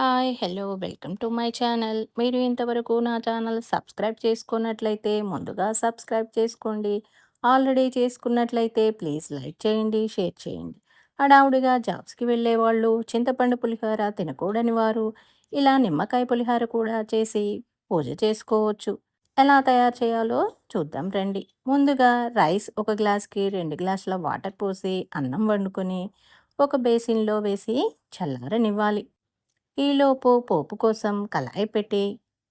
Hi! Hello! Welcome to my channel. మీరు ఇంతవరకు నా ఛానల్ సబ్స్క్రైబ్ చేసుకున్నట్లయితే ముందుగా సబ్స్క్రైబ్ చేసుకోండి. ఆల్రెడీ చేసుకున్నట్లయితే ప్లీజ్ లైక్ చేయండి, షేర్ చేయండి. హడావుడిగా జాబ్స్‌కి వెళ్ళే వాళ్ళు చింతపండు పులిహోర తినకూడని వారు ఇలా నిమ్మకాయ పులిహోర కూడా చేసి పూజ చేసుకోవచ్చు. ఎలా తయారు చేయాలో చూద్దాం రండి. ముందుగా రైస్ ఒక గ్లాస్‌కి రెండు గ్లాసుల వాటర్ పోసి అన్నం వండుకొని ఒక బేసిన్‌లో వేసి చల్లారనివ్వాలి. ఈలోపు పోపు కోసం కళాయి పెట్టి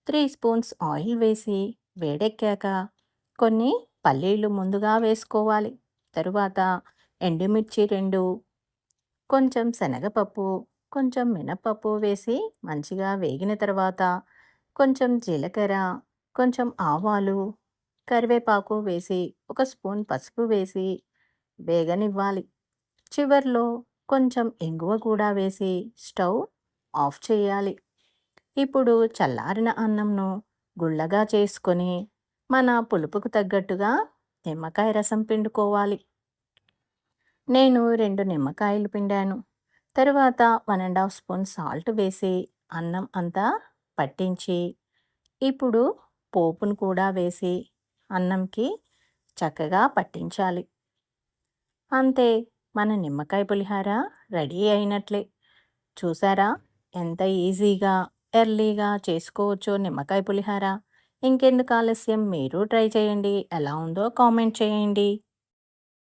త్రీ స్పూన్స్ ఆయిల్ వేసి వేడెక్కాక కొన్ని పల్లీలు ముందుగా వేసుకోవాలి. తరువాత ఎండుమిర్చి రెండు కొంచెం శనగపప్పు, కొంచెం మినపప్పు వేసి మంచిగా వేగిన తర్వాత కొంచెం జీలకర్ర, కొంచెం ఆవాలు, కరివేపాకు వేసి ఒక స్పూన్ పసుపు వేసి వేగనివ్వాలి. చివర్లో కొంచెం ఇంగువ కూడా వేసి స్టవ్ ఆఫ్ చేయాలి. ఇప్పుడు చల్లారిన అన్నంను గుళ్ళగా చేసుకొని మన పులుపుకు తగ్గట్టుగా నిమ్మకాయ రసం పిండుకోవాలి. నేను రెండు నిమ్మకాయలు పిండాను. తరువాత 1 ½ స్పూన్ సాల్ట్ వేసి అన్నం అంతా పట్టించి ఇప్పుడు పోపును కూడా వేసి అన్నంకి చక్కగా పట్టించాలి. అంతే మన నిమ్మకాయ పులిహోర రెడీ అయినట్లే. చూసారా ఎంత ఈజీగా, ఎర్లీగా చేసుకోవచ్చో నిమ్మకాయ పులిహోర. ఇంకెందుకు ఆలస్యం మీరు ట్రై చేయండి. ఎలా ఉందో కామెంట్ చేయండి.